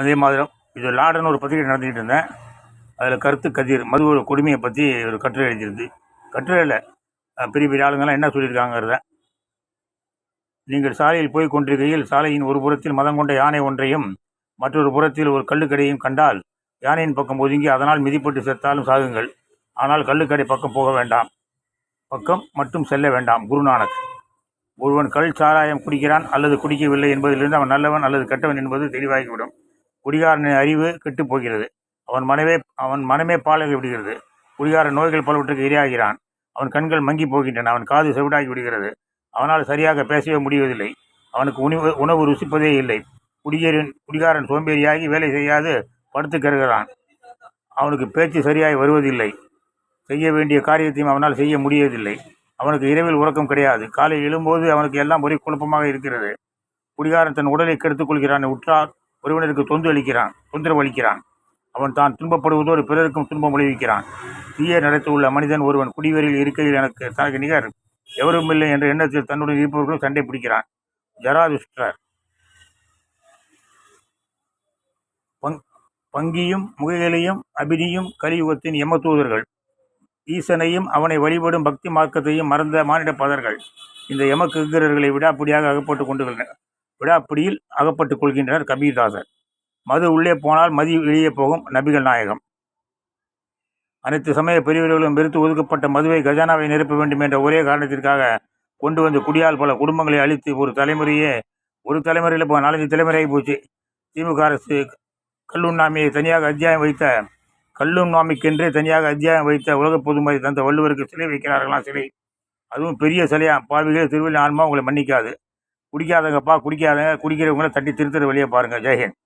அதே மாதிரி இது லாடன்னு ஒரு பத்திரிகை நடந்துக்கிட்டு இருந்தேன். அதில் கருத்து கதிர் மதுவோட கொடுமையை பற்றி ஒரு கட்டுரை எழுதியிருந்து கட்டுரையில் பெரிய பெரிய ஆளுங்கள்லாம் என்ன சொல்லியிருக்காங்கிறத. நீங்கள் சாலையில் போய் கொண்டிருக்கையில் சாலையின் ஒரு புறத்தில் மதம் கொண்ட யானை ஒன்றையும் மற்றொரு புறத்தில் ஒரு கல்லுக்கடையும் கண்டால் யானையின் பக்கம் ஒதுங்கி அதனால் மிதிப்பட்டு செத்தாலும் சாகுங்கள். ஆனால் கல்லுக்கடை பக்கம் போக வேண்டாம். பக்கம் மட்டும் செல்ல வேண்டாம் குருநானக். ஒருவன் கல் சாராயம் குடிக்கிறான் அல்லது குடிக்கவில்லை என்பதிலிருந்து அவன் நல்லவன் அல்லது கெட்டவன் என்பது தெளிவாகிவிடும். குடிகாரனின் அறிவு கெட்டுப் போகிறது. அவன் மனமே அவன் மனமே பாலகி விடுகிறது. குடிகாரன் நோய்கள் பலவற்றுக்கு இரையாகிறான். அவன் கண்கள் மங்கி போகின்றன. அவன் காது செவிடாகி விடுகிறது. அவனால் சரியாக பேசவே முடிவதில்லை. அவனுக்கு உணவு உணவு ருசிப்பதே இல்லை. குடியேறின் குடிகாரன் சோம்பேறியாகி வேலை செய்யாது படுத்து கருகிறான் அவனுக்கு பேச்சு சரியாய் வருவதில்லை. செய்ய வேண்டிய காரியத்தையும் அவனால் செய்ய முடியவில்லை. அவனுக்கு இரவில் உறக்கம் கிடையாது. காலை எழும்போது அவனுக்கு எல்லாம் ஒரே குழப்பமாக இருக்கிறது. குடிகாரன் தன் உடலை கெடுத்துக் கொள்கிறான். உற்றார் ஒருவனருக்கு தொந்து அளிக்கிறான் தொந்தரவு அளிக்கிறான். அவன் தான் துன்பப்படுவதோடு பிறருக்கும் துன்பம் விளைவிக்கிறான். தீய நடத்தியுள்ள மனிதன் ஒருவன் குடிவரில் இருக்கையில் எனக்கு தனக்கு நிகர். எவரும் இல்லை என்ற எண்ணத்தில் தன்னுடன் இருப்பவர்களும் சண்டை பிடிக்கிறான். ஜராதுஷ்டர். பங் பங்கியும் முகைகளையும் அபினியும் கலியுகத்தின் எமத்தூதர்கள் ஈசனையும் அவனை வழிபடும் பக்தி மார்க்கத்தையும் மறந்த மானிட பதர்கள். இந்த யமக்கிங்கரர்களை விடாப்பிடியாக அகப்பட்டு கொண்டு விடாப்பிடியில் அகப்பட்டுக் கொள்கின்றனர் கபீர்தாசர். மது உள்ளே போனால் மதி வெளியே போகும் நபிகள் நாயகம். அனைத்து சமய பெரியவர்களும் வெறுத்து ஒதுக்கப்பட்ட மதுவை கஜானாவை நிரப்ப வேண்டும் என்ற ஒரே காரணத்திற்காக கொண்டு வந்து குடியால் பல குடும்பங்களை அழித்து ஒரு தலைமுறையே ஒரு தலைமுறையில் இப்போ நாலஞ்சு தலைமுறையாகி போச்சு. திமுக அரசு கல்லுண்ணாமியை தனியாக அத்தியாயம் வைத்த கல்லுண்ணாமிக்கென்றே தனியாக அத்தியாயம் வைத்த உலக பொதுமறை தந்த வள்ளுவருக்கு சிலை வைக்கிறார்களாம் சிலை? அதுவும் பெரிய சிலையா? பாவிகளே திருவள்ளி ஆன்மா உங்களை மன்னிக்காது. குடிக்காதங்கப்பா குடிக்காதங்க. குடிக்கிறவங்கள தட்டி திருத்துற வழியை பாருங்கள் ஜெயஹிந்த்